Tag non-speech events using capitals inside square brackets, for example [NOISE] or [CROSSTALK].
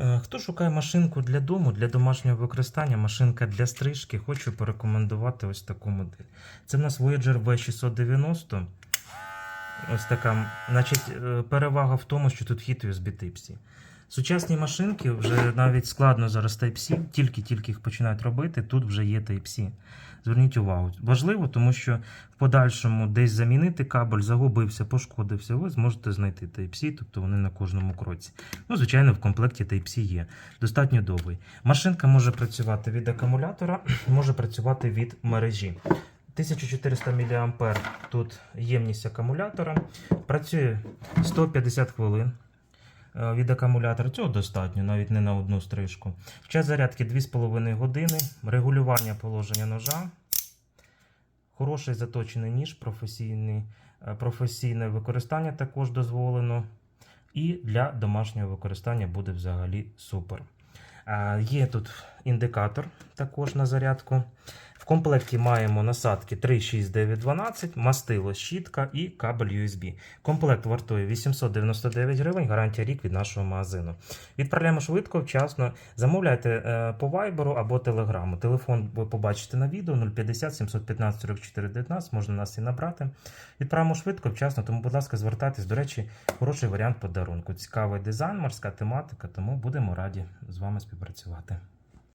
Е, Хто шукає машинку для дому, для домашнього використання, машинка для стрижки, хочу порекомендувати ось таку модель. Це в нас Voyager V690. Ось така, значить, е, перевага в тому, що тут хід USB Type-C. Сучасні машинки вже навіть складно зараз Type-C, тільки-тільки їх починають робити, тут вже є Type-C. Зверніть увагу. Важливо, тому що в подальшому десь замінити кабель, загубився, пошкодився, ви зможете знайти Type-C, тобто вони на кожному кроці. Ну, звичайно, в комплекті Type-C є. Достатньо довгий. Машинка може працювати від акумулятора, [CLEARS THROAT] може працювати від мережі. 1400 мА тут ємність акумулятора. Працює 150 хвилин від акумулятора. Цього достатньо, навіть не на одну стрижку. Час зарядки 2,5 години. Регулювання положення ножа. Хороший заточений ніж, е, професійне використання також дозволено. І для домашнього використання буде взагалі супер. Є тут індикатор також на зарядку. Комплекті маємо насадки 3, 6, 9, 12, мастило, щітка і кабель USB. Комплект вартує 899 гривень, гарантія рік від нашого магазину. Відправляємо швидко, вчасно. Замовляйте е, по Viber або Telegram. Телефон ви побачите на відео 050 715 44 19, можна нас і набрати. Відправимо швидко, вчасно, тому, будь ласка, звертайтесь. До речі, хороший варіант подарунку. Цікавий дизайн, морська тематика, тому будемо раді з вами співпрацювати.